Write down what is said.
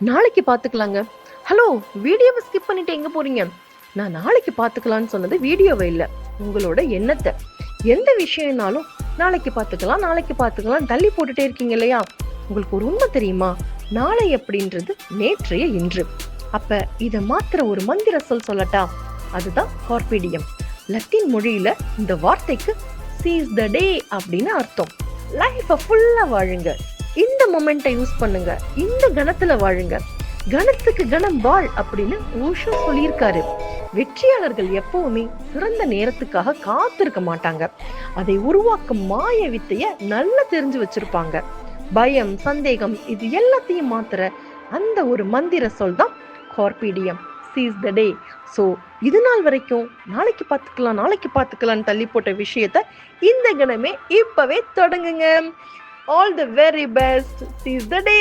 நாளைக்கு பார்த்துக்கலாங்க ஹலோ வீடியோவை ஸ்கிப் பண்ணிட்டு எங்கே போறீங்க? நான் நாளைக்கு பார்த்துக்கலான்னு சொன்னது வீடியோவை இல்லை. உங்களோட எண்ணத்தை. எந்த விஷயம்னாலும் நாளைக்கு பார்த்துக்கலாம் நாளைக்கு பார்த்துக்கலாம் தள்ளி போட்டுட்டே இருக்கீங்க இல்லையா? உங்களுக்கு ஒரு உண்மை தெரியுமா? நாளை அப்படின்றது நேற்றைய இன்று. அப்ப இத மாத்திர ஒரு மந்திர சொல் சொல்லட்டா? அதுதான் கார்பீடியம். லத்தீன் மொழியில இந்த வார்த்தைக்கு சீஸ் த டே அப்படின்னு அர்த்தம். லைஃபை ஃபுல்லா வாழுங்க. இந்த மொமெண்ட்டை யூஸ் பண்ணுங்க. இந்த கணத்துல வாழுங்க. கணத்துக்கு கணம் வாழ் அப்படின்னு ஓஷோ சொல்லியிருக்காரு. வெற்றியாளர்கள் எப்பவுமே சிறந்த நேரத்துக்காக காத்திருக்க மாட்டாங்க. அதை உருவாக்கும் மாய வித்தைய நல்லா தெரிஞ்சு வச்சிருப்பாங்க. பயம் சந்தேகம் இது எல்லாத்தையும் மாத்துற அந்த ஒரு மந்திர சொல் தான் கார்பீடியம். சீஸ் த டே ஸோ இது நாள் வரைக்கும் நாளைக்கு பார்த்துக்கலாம் நாளைக்கு பார்த்துக்கலாம்னு தள்ளி போட்ட விஷயத்த இந்த கணமே இப்பவே தொடங்குங்க. All the very best seize the day